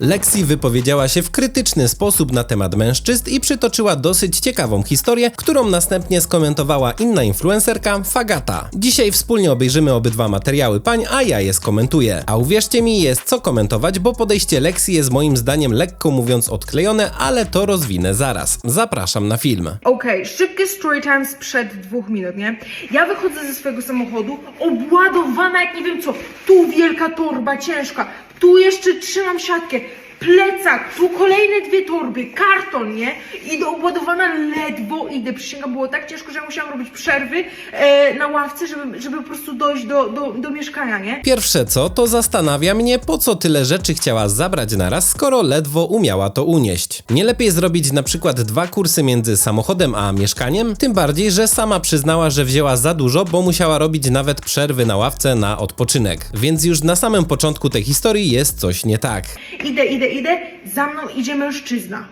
Lexi wypowiedziała się w krytyczny sposób na temat mężczyzn i przytoczyła dosyć ciekawą historię, którą następnie skomentowała inna influencerka, Fagata. Dzisiaj wspólnie obejrzymy obydwa materiały pań, a ja je skomentuję. A uwierzcie mi, jest co komentować, bo podejście Lexi jest moim zdaniem lekko mówiąc odklejone, ale to rozwinę zaraz. Zapraszam na film. Okej, szybkie story time sprzed dwóch minut, nie? Ja wychodzę ze swojego samochodu, obładowana jak nie wiem co. Tu wielka torba, ciężka. Tu jeszcze trzymam siatkę. Plecak, tu kolejne dwie torby, karton, nie? Idę obładowana ledwo, idę. Przysięgam, było tak ciężko, że ja musiałam robić przerwy e, na ławce, żeby, żeby po prostu dojść do, do, do mieszkania, nie? Pierwsze co, to zastanawia mnie, po co tyle rzeczy chciała zabrać naraz, skoro ledwo umiała to unieść. Nie lepiej zrobić na przykład dwa kursy między samochodem a mieszkaniem? Tym bardziej, że sama przyznała, że wzięła za dużo, bo musiała robić nawet przerwy na ławce na odpoczynek. Więc już na samym początku tej historii jest coś nie tak. Idę, idę, idę, za mną idzie mężczyzna.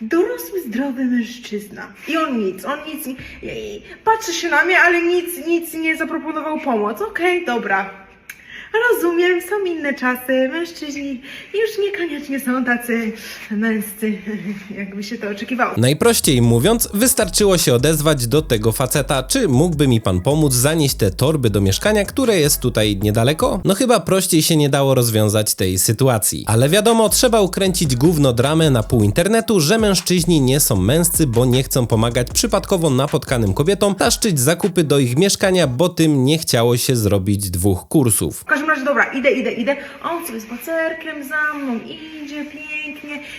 Dorosły, zdrowy mężczyzna. I on nic, on nic, patrzy się na mnie, ale nic, nic nie zaproponował pomoc. Okej, dobra. Rozumiem, są inne czasy, mężczyźni już niekoniecznie są tacy męscy, jakby się to oczekiwało. Najprościej mówiąc, wystarczyło się odezwać do tego faceta, czy mógłby mi pan pomóc zanieść te torby do mieszkania, które jest tutaj niedaleko? No chyba prościej się nie dało rozwiązać tej sytuacji. Ale wiadomo, trzeba ukręcić gówno dramę na pół internetu, że mężczyźni nie są męscy, bo nie chcą pomagać przypadkowo napotkanym kobietom taszczyć zakupy do ich mieszkania, bo tym nie chciało się zrobić dwóch kursów. Dobra, idę, idę, idę. A on sobie spacerkiem za mną idzie pięknie.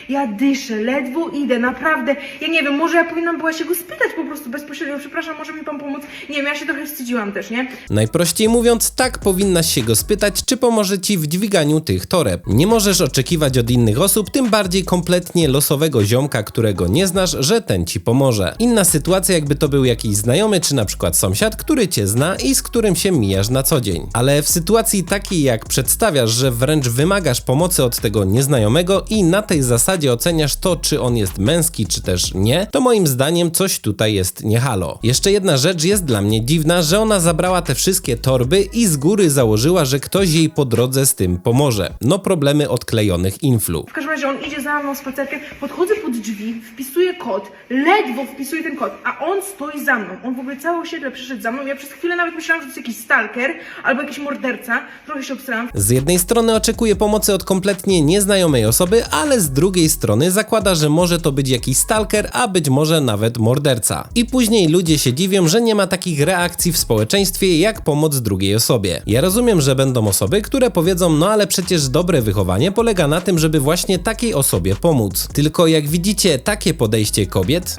Ja dyszę, ledwo idę, naprawdę. Ja nie wiem, może ja powinnam była się go spytać po prostu bezpośrednio. Przepraszam, może mi pan pomóc? Nie wiem, ja się trochę wstydziłam też, nie? Najprościej mówiąc, tak powinnaś się go spytać, czy pomoże ci w dźwiganiu tych toreb. Nie możesz oczekiwać od innych osób, tym bardziej kompletnie losowego ziomka, którego nie znasz, że ten ci pomoże. Inna sytuacja, jakby to był jakiś znajomy, czy na przykład sąsiad, który cię zna i z którym się mijasz na co dzień. Ale w sytuacji takiej, jak przedstawiasz, że wręcz wymagasz pomocy od tego nieznajomego i na tej zasadzie oceniasz to, czy on jest męski, czy też nie, to moim zdaniem coś tutaj jest nie halo. Jeszcze jedna rzecz jest dla mnie dziwna, że ona zabrała te wszystkie torby i z góry założyła, że ktoś jej po drodze z tym pomoże. No problemy odklejonych influ. W każdym razie on idzie za mną spacerkiem, podchodzę pod drzwi, wpisuję kod, ledwo wpisuję ten kod, a on stoi za mną. On w ogóle całe osiedle przyszedł za mną. Ja przez chwilę nawet myślałam, że to jest jakiś stalker albo jakiś morderca. Trochę się obstrałam. Z jednej strony oczekuje pomocy od kompletnie nieznajomej osoby, ale z drugiej strony zakłada, że może to być jakiś stalker, a być może nawet morderca. I później ludzie się dziwią, że nie ma takich reakcji w społeczeństwie jak pomoc drugiej osobie. Ja rozumiem, że będą osoby, które powiedzą, no ale przecież dobre wychowanie polega na tym, żeby właśnie takiej osobie pomóc. Tylko jak widzicie, takie podejście kobiet,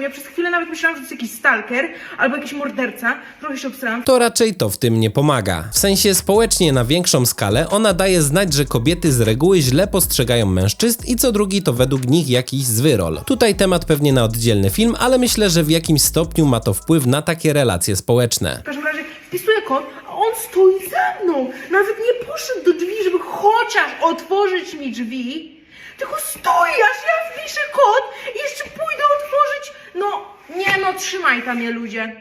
nawet myślałam, że to jest jakiś stalker albo jakiś morderca. Trochę się obstrałam. to raczej to w tym nie pomaga. W sensie społecznie na większą skalę ona daje znać, że kobiety z reguły źle postrzegają mężczyzn i co drugi to według nich jakiś zły rol. Tutaj temat pewnie na oddzielny film, ale myślę, że w jakimś stopniu ma to wpływ na takie relacje społeczne. W każdym razie wpisuję kod, a on stoi za mną. Nawet nie poszedł do drzwi, żeby chociaż otworzyć mi drzwi. Tylko stoi, aż ja wpiszę kod i jeszcze pójdę otworzyć. No, no, trzymaj tam je ludzie.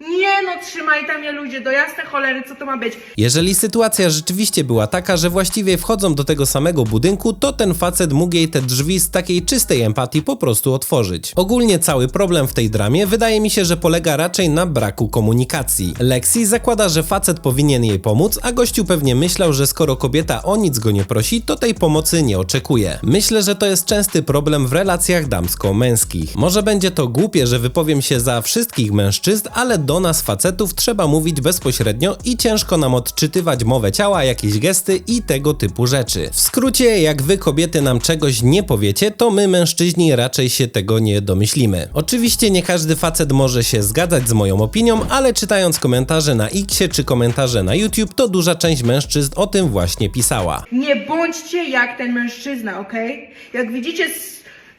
Nie no, trzymaj tam je ludzie, do jasnej cholery, co to ma być? Jeżeli sytuacja rzeczywiście była taka, że właściwie wchodzą do tego samego budynku, to ten facet mógł jej te drzwi z takiej czystej empatii po prostu otworzyć. Ogólnie cały problem w tej dramie wydaje mi się, że polega raczej na braku komunikacji. Lexi zakłada, że facet powinien jej pomóc, a gościu pewnie myślał, że skoro kobieta o nic go nie prosi, to tej pomocy nie oczekuje. Myślę, że to jest częsty problem w relacjach damsko-męskich. Może będzie to głupie, że wypowiem się za wszystkich mężczyzn, ale do nas facetów trzeba mówić bezpośrednio i ciężko nam odczytywać mowę ciała, jakieś gesty i tego typu rzeczy. W skrócie, jak wy kobiety nam czegoś nie powiecie, to my mężczyźni raczej się tego nie domyślimy. Oczywiście nie każdy facet może się zgadzać z moją opinią, ale czytając komentarze na Xie czy komentarze na YouTube, to duża część mężczyzn o tym właśnie pisała. Nie bądźcie jak ten mężczyzna, okej? Jak widzicie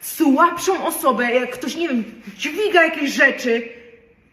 słabszą osobę, jak ktoś, nie wiem, dźwiga jakieś rzeczy,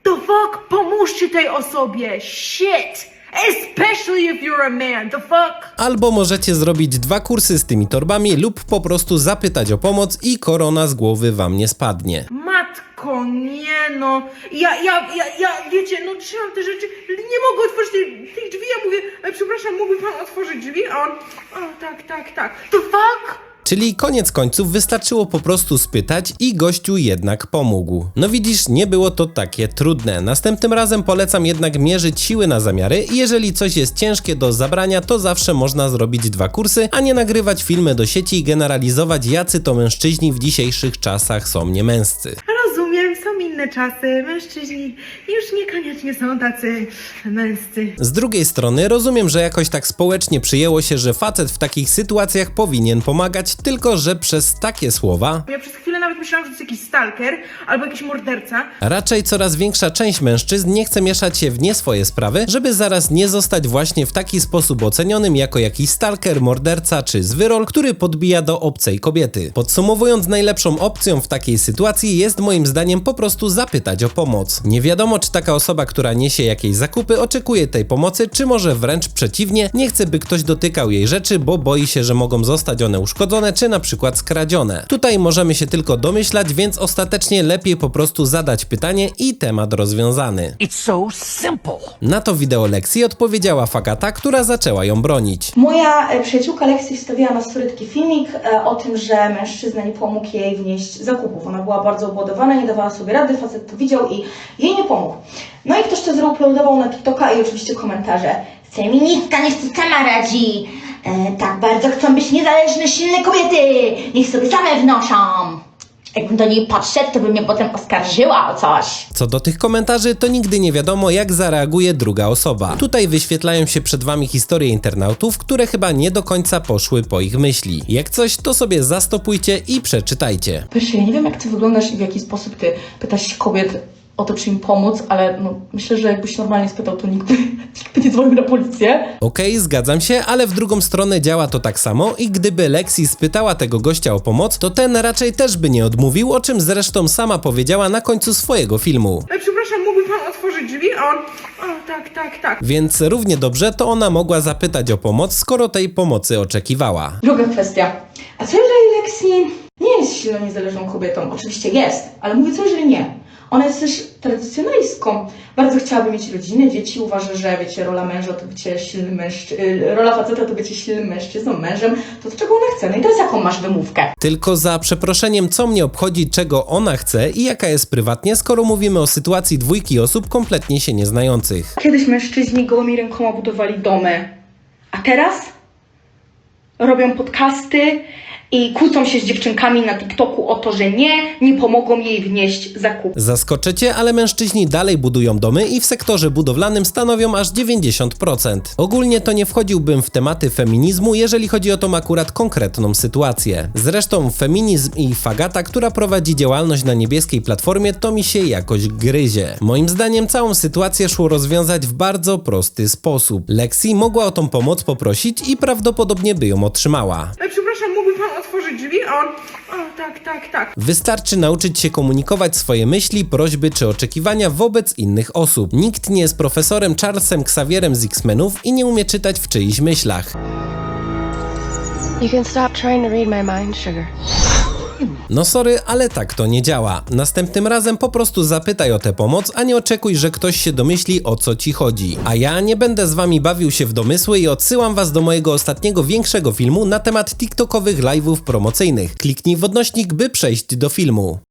to fuck, pomóżcie tej osobie. Shit! Especially if you're a man. The fuck? Albo możecie zrobić dwa kursy z tymi torbami lub po prostu zapytać o pomoc i korona z głowy wam nie spadnie. Matko Matko, nie no. Ja, ja, ja, ja, wiecie, no trzymam te rzeczy, nie mogę otworzyć tej, tych drzwi. Ja mówię, e, przepraszam, mógłby pan otworzyć drzwi? A on, o tak, tak, tak. The fuck? Czyli koniec końców wystarczyło po prostu spytać i gościu jednak pomógł. No widzisz, nie było to takie trudne. Następnym razem polecam jednak mierzyć siły na zamiary i jeżeli coś jest ciężkie do zabrania, to zawsze można zrobić dwa kursy, a nie nagrywać filmy do sieci i generalizować jacy to mężczyźni w dzisiejszych czasach są niemęscy. Inne czasy. Mężczyźni już niekoniecznie są tacy męscy. Z drugiej strony rozumiem, że jakoś tak społecznie przyjęło się, że facet w takich sytuacjach powinien pomagać, tylko że przez takie słowa Ja przez chwilę nawet myślałam, że to jest jakiś stalker albo jakiś morderca. Raczej coraz większa część mężczyzn nie chce mieszać się w nie swoje sprawy, żeby zaraz nie zostać właśnie w taki sposób ocenionym jako jakiś stalker, morderca czy zwyrol, który podbija do obcej kobiety. Podsumowując, najlepszą opcją w takiej sytuacji jest moim zdaniem po prostu zapytać o pomoc. Nie wiadomo, czy taka osoba, która niesie jakieś zakupy, oczekuje tej pomocy, czy może wręcz przeciwnie, nie chce, by ktoś dotykał jej rzeczy, bo boi się, że mogą zostać one uszkodzone, czy na przykład skradzione. Tutaj możemy się tylko domyślać, więc ostatecznie lepiej po prostu zadać pytanie i temat rozwiązany. It's so simple. Na to wideo lekcji odpowiedziała Fagata, która zaczęła ją bronić. Moja e, przyjaciółka Lexi wstawiła na story taki filmik e, o tym, że mężczyzna nie pomógł jej wnieść zakupów. Ona była bardzo obładowana, nie dawała sobie rady, facet to widział i jej nie pomógł. No i ktoś to zreuploadował na TikToka i oczywiście komentarze. Feministka niech sobie sama radzi. E, tak bardzo chcą być niezależne, silne kobiety. Niech sobie same wnoszą. Jakbym do niej podszedł, to by mnie potem oskarżyła o coś. Co do tych komentarzy, to nigdy nie wiadomo, jak zareaguje druga osoba. Tutaj wyświetlają się przed wami historie internautów, które chyba nie do końca poszły po ich myśli. Jak coś, to sobie zastopujcie i przeczytajcie. Pierwsze, ja nie wiem jak ty wyglądasz i w jaki sposób ty pytasz się kobiet o to, czy im pomóc, ale no, myślę, że jakbyś normalnie spytał, to nikt by, nikt by nie dzwonił na policję. Okej, zgadzam się, ale w drugą stronę działa to tak samo i gdyby Lexi spytała tego gościa o pomoc, to ten raczej też by nie odmówił, o czym zresztą sama powiedziała na końcu swojego filmu. E, przepraszam, mógłby pan otworzyć drzwi? A on, o tak, tak, tak. Więc równie dobrze to ona mogła zapytać o pomoc, skoro tej pomocy oczekiwała. Druga kwestia. A co jeżeli Lexi nie jest silną, niezależną kobietą? Oczywiście jest, ale mówię co jeżeli nie? Ona jest też tradycjonalistką. Bardzo chciałaby mieć rodzinę, dzieci. Uważa, że wiecie, rola męża to bycie silnym mężczyzną, rola faceta to bycie silnym mężczyzną, mężem. To do czego ona chce? No i teraz jaką masz wymówkę? Tylko za przeproszeniem, co mnie obchodzi, czego ona chce i jaka jest prywatnie, skoro mówimy o sytuacji dwójki osób kompletnie się nieznających. Kiedyś mężczyźni gołymi rękoma budowali domy, a teraz robią podcasty i kłócą się z dziewczynkami na TikToku o to, że nie, nie pomogą jej wnieść zakupu. Zaskoczycie, ale mężczyźni dalej budują domy i w sektorze budowlanym stanowią aż 90%. Ogólnie to nie wchodziłbym w tematy feminizmu, jeżeli chodzi o tą akurat konkretną sytuację. Zresztą feminizm i fagata, która prowadzi działalność na niebieskiej platformie, to mi się jakoś gryzie. Moim zdaniem całą sytuację szło rozwiązać w bardzo prosty sposób. Lexi mogła o tą pomoc poprosić i prawdopodobnie by ją otrzymała. Przepraszam, mógłby pan otworzyć drzwi? A on, o tak, tak, tak. Wystarczy nauczyć się komunikować swoje myśli, prośby czy oczekiwania wobec innych osób. Nikt nie jest profesorem Charlesem Xavierem z X-Menów i nie umie czytać w czyichś myślach. You can stop trying to read my mind, sugar. No sorry, ale tak to nie działa. Następnym razem po prostu zapytaj o tę pomoc, a nie oczekuj, że ktoś się domyśli o co ci chodzi. A ja nie będę z wami bawił się w domysły i odsyłam was do mojego ostatniego większego filmu na temat TikTokowych live'ów promocyjnych. Kliknij w odnośnik, by przejść do filmu.